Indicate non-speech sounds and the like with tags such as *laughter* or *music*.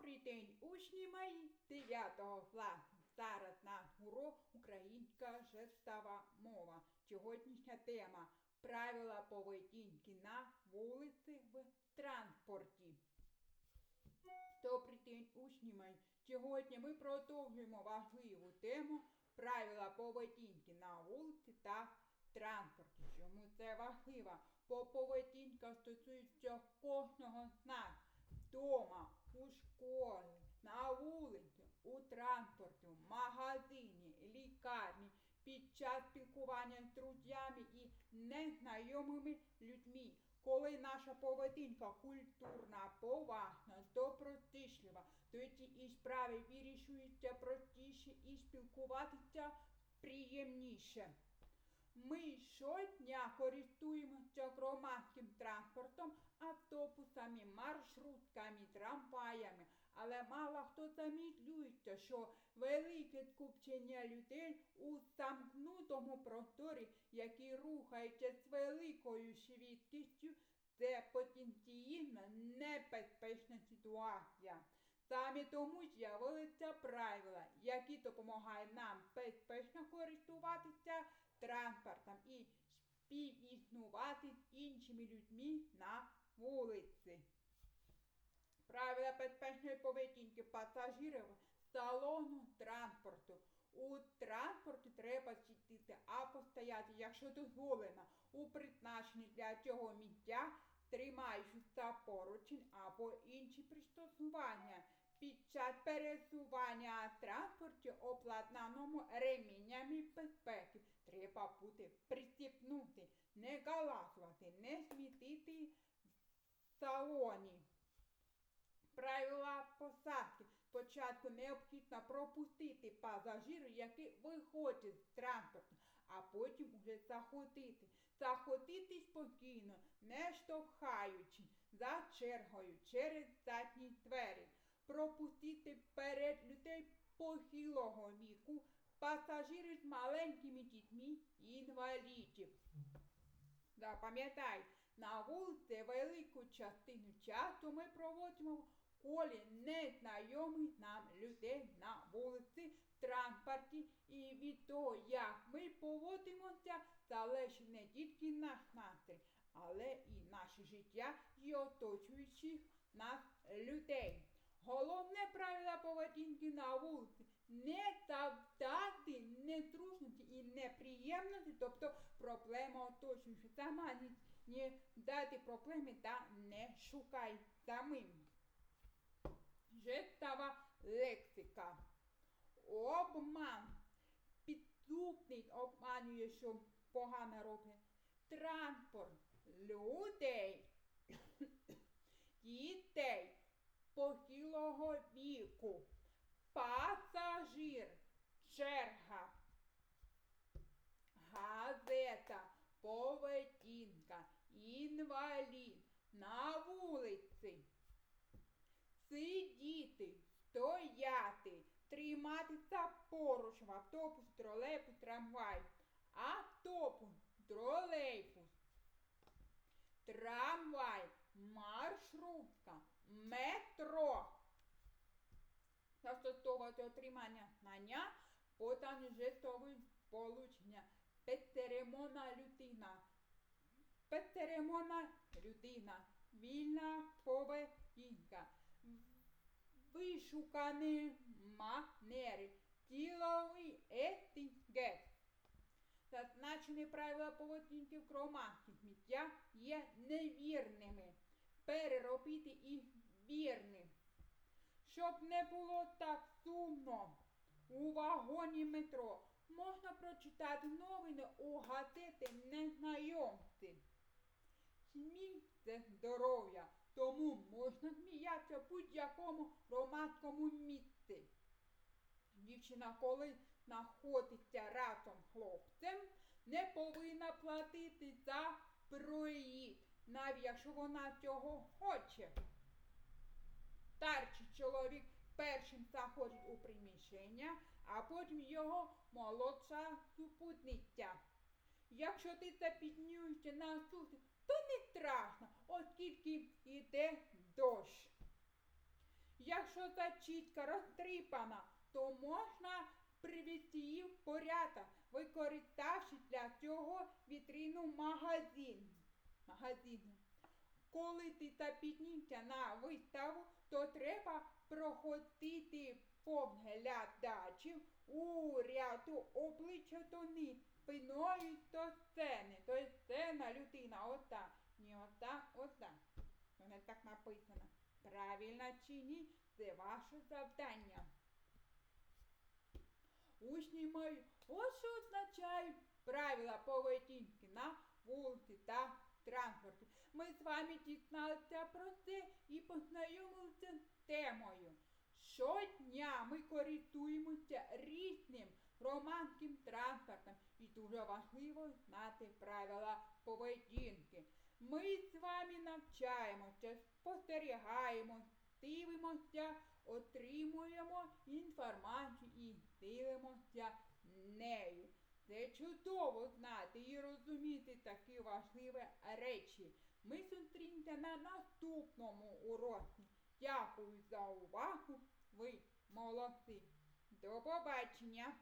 Добрий день, учні мої 9 класу. Зараз на урок українська жестова мова. Сьогоднішня тема правила поведінки на вулиці в транспорті. Добрий день, учні мої. Сьогодні ми продовжуємо важливу тему правила поведінки на вулиці та транспорті. Чому це важливо? Бо поведінка стосується кожного з нас. Вдома, у школі, на вулиці, у транспорті, в магазині, лікарні, під час спілкування з друзями і незнайомими людьми. Коли наша поведінка культурна, поважна, добротишлива, тоді і справи вирішуються простіше і спілкуватися приємніше. Ми щодня користуємося громадським транспортом, автобусами, маршрутками, трамваями, але мало хто замислюється, що велике скупчення людей у замкнутому просторі, які рухаються з великою швидкістю, це потенційно небезпечна ситуація. Саме тому з'явилися правила, які допомагають нам безпечно користуватися транспортом і з іншими людьми на вулиці. Правила безпечної поведінки пасажирів салону транспорту. У транспорті треба сидіти або стояти, якщо дозволено, у призначенні для цього місця, тримаючись за поручень або інші пристосування. Час пересування в транспорті, обладнаному реміннями безпеки, треба бути пристібнути, не галасувати, не смітити в салоні. Правила посадки. Спочатку необхідно пропустити пасажирів, які виходять з транспорту, а потім уже заходити. Заходити спокійно, не штовхаючи за чергою через задні двері. Пропустити перед людей похилого віку, пасажирів з маленькими дітьми і інвалідів. Запам'ятай, на вулиці велику частину часу ми проводимо колі незнайомих нам людей на вулиці, транспорті і від того, як ми поводимося, залежить не тільки наш настрій, але і наше життя і оточуючих нас людей. Правило на вулиці не завдати незручності і неприємності, тобто проблема оточуючи сама не, не дати проблеми та не шукай самим. Жестова лексика. Обман. Підступник обманює, що погано робить. Транспорт людей, *coughs* дітей похилого віку, пасажир, черга, газета, поведінка, інвалід, на вулиці, сидіти, стояти, триматися поруч в автобус, тролейбус, трамвай, автобус, тролейбус, трамвай, маршрутка, метро. Застосовувати отримання знання, подані жестові сполучення, безцеремонна людина, безцеремонна людина, вільна поведінка, вишукані манери, діловий етикет. Зазначені правила поведінки в громадських місцях є невірними. Переробити їх вірним. Щоб не було так сумно, у вагоні метро можна прочитати новини у газети незнайомці. Сміх це здоров'я, тому можна сміятися в будь-якому громадському місці. Дівчина, коли знаходиться разом з хлопцем, не повинна платити за проїзд, навіть якщо вона цього хоче. Чоловік першим заходить у приміщення, а потім його молодша супутниця. Якщо ти запізнюєшся на суд, то не страшно, оскільки йде дощ. Якщо зачітка розтріпана, то можна привести її в порядок, використавши для цього вітрину магазин. магазину. Коли ти та піднімся на виставу, то треба проходити поглядачів у ряду обличчя тони спиною до сцени. Тобто сцена людина ота, не ота, ота. Вона так написано. Правильно чи ні, це ваше завдання. Учні мої, ось що означають правила поведінки на вулиці та транспорті. Ми з вами дізналися про це і познайомилися з темою. Щодня ми користуємося різним громадським транспортом і дуже важливо знати правила поведінки. Ми з вами навчаємося, спостерігаємо, дивимося, отримуємо інформацію і ділимося нею. Це чудово знати і розуміти такі важливі речі. Ми зустрінемося на наступному уроці. Дякую за увагу. Ви молодці. До побачення!